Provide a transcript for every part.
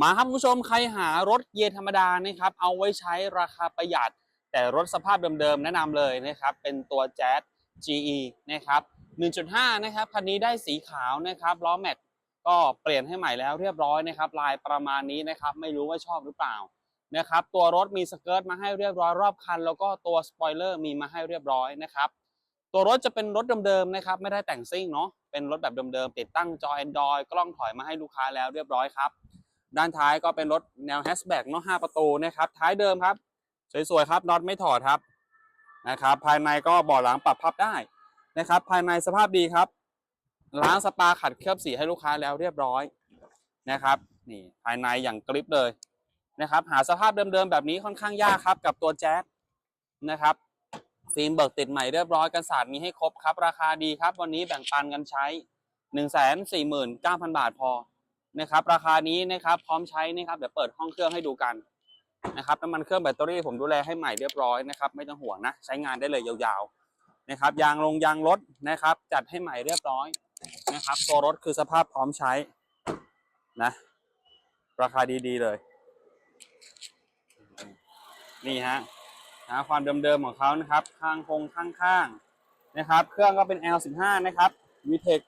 มาครับคุณผู้ชมใครหารถเกียร์ธรรมดานะครับเอาไว้ใช้ราคาประหยัด แต่รถสภาพเดิมๆแนะนำเลยนะครับเป็นตัว Jazz GE นะครับ 1.5 นะครับคันนี้ได้สีขาวนะครับล้อแม็กก็เปลี่ยนให้ใหม่แล้วเรียบร้อยนะครับลายประมาณนี้นะครับไม่รู้ว่าชอบหรือเปล่านะครับตัวรถมีสเกิร์ตมาให้เรียบร้อยรอบคัน แล้วก็ตัวสปอยเลอร์มีมาให้เรียบร้อยนะครับตัวรถจะเป็นรถเดิมๆนะครับไม่ได้แต่งซิ่งเนาะเป็นรถแบบเดิมๆติดตั้งจอ Android กล้องถอยมาให้ลูกค้าแล้วเรียบร้อยครับ ด้านท้ายก็เป็นรถแนวแฮชแบ็กเนาะ5ประตูนะครับท้ายเดิมครับ สวยๆครับน็อตไม่ถอดครับนะครับภายในก็เบาะหลังปรับพับได้นะครับ ภายในสภาพดีครับล้างสปาขัดเคลือบสีให้ลูกค้าแล้วเรียบร้อยนะครับนี่ภายในอย่างกริปเลยนะครับ หาสภาพเดิมๆแบบนี้ค่อนข้างยากครับ กับตัวแจ๊สนะครับฟิล์มเบิกติดใหม่เรียบร้อยกันศาสตร์มีให้ครบครับ ราคาดีครับ วันนี้แบ่งปันกันใช้ 1 4 9 0 0 0 บาทพอ นะครับ ราคานี้นะครับพร้อมใช้นะครับเดี๋ยวเปิดห้องเครื่องให้ดูกันนะครับน้ำมันเครื่องแบตเตอรี่ผมดูแลให้ใหม่เรียบร้อยนะครับไม่ต้องห่วงนะใช้งานได้เลยยาวๆนะครับยางลงยางรถนะครับ จัดให้ใหม่เรียบร้อยนะครับตัวรถคือสภาพพร้อมใช้นะราคาดีๆเลย นี่ฮะนะความเดิมๆของเขานะครับ ข้างคงข้างๆนะครับ เครื่องก็เป็น L15 นะครับ VTEC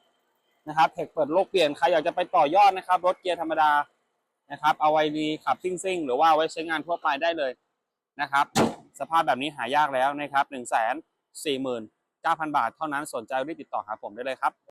นะครับเทคเปิดโลกเปลี่ยนใครอยากจะไปต่อยอดนะครับรถเกียร์ธรรมดานะครับเอาไว้ดีขับซิ่งๆ หรือว่าไว้ใช้งานทั่วไปได้เลยนะครับ สภาพแบบนี้หายากแล้วนะครับหนึ่งแสนสี่หมื่นเก้าพันบาทเท่านั้นสนใจรีบติดต่อหาผมได้เลยครับ